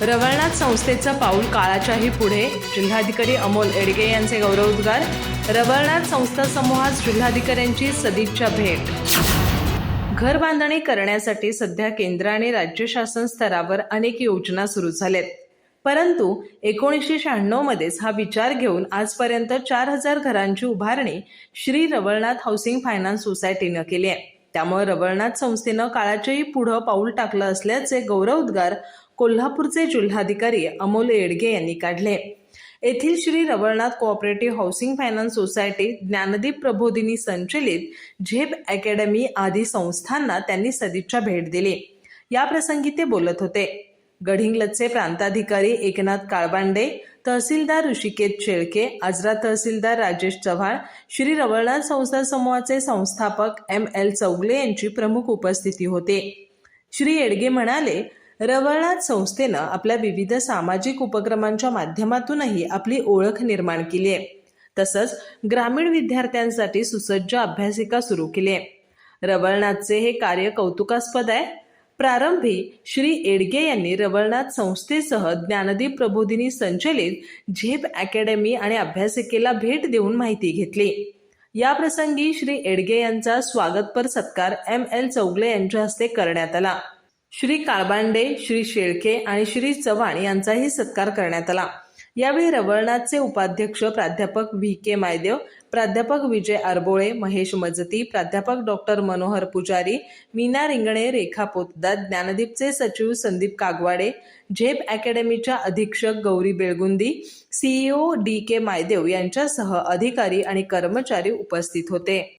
रवळनाथ संस्थेचं पाऊल काळाच्याही पुढे. जिल्हाधिकारी अमोल एडगे यांचे गौरवोद्गार. रवळनाथ संस्था समूहात जिल्हाधिकाऱ्यांची सदिच्छा भेट. घर बांधणी करण्यासाठी सध्या केंद्र आणि राज्य शासन स्तरावर अनेक योजना सुरू झाल्यात. परंतु एकोणीसशे शहाण्णव मध्येच हा विचार घेऊन आजपर्यंत चार हजार घरांची उभारणी श्री रवळनाथ हाऊसिंग फायनान्स सोसायटीनं केली आहे. त्यामुळे रबळनाथ संस्थेनं काळाच्याही पुढं पाऊल टाकलं असल्याचे गौरवोद्गार कोल्हापूरचे जिल्हाधिकारी अमोल येडगे यांनी काढले. येथील Shri Rawalnath cooperative housing finance society Dnyandeep Prabodhini संचलित झेप अकॅडमी आदी संस्थांना त्यांनी सदिच्छा भेट दिली. याप्रसंगी ते बोलत होते. गडिंग्लजचे प्रांताधिकारी एकनाथ काळबांडे तहसीलदार ऋषिकेत शेळके आजरा तहसीलदार राजेश चव्हाण श्री रवळनाथ संस्था समूहाचे संस्थापक एम एल चौगले यांची प्रमुख उपस्थिती होते. श्री येडगे म्हणाले रवळनाथ संस्थेनं आपल्या विविध सामाजिक उपक्रमांच्या माध्यमातूनही आपली ओळख निर्माण केली आहे. तसंच ग्रामीण विद्यार्थ्यांसाठी सुसज्ज अभ्यासिका सुरू केली आहे. रवळनाथचे हे कार्य कौतुकास्पद आहे. प्रारंभी श्री एडगे यांनी रवळनाथ संस्थेसह ज्ञानदीप प्रबोधिनी संचलित झेप अकॅडमी आणि अभ्यासिकेला भेट देऊन माहिती घेतली. या प्रसंगी श्री एडगे यांचा स्वागतपर सत्कार एम एल चौगले यांच्या हस्ते करण्यात आला. श्री काळबांडे श्री शेळके आणि श्री चव्हाण यांचाही सत्कार करण्यात आला. यावेळी रवळनाथचे उपाध्यक्ष प्राध्यापक व्ही के मायदेव प्राध्यापक विजय आरबोळे महेश मजती प्राध्यापक डॉक्टर मनोहर पुजारी मीना रिंगणे रेखा पोतदार ज्ञानदीपचे सचिव संदीप कागवाडे झेप अकॅडमीच्या अधीक्षक Gauri Belgundi CEO D K Maydev यांच्यासह अधिकारी आणि कर्मचारी उपस्थित होते.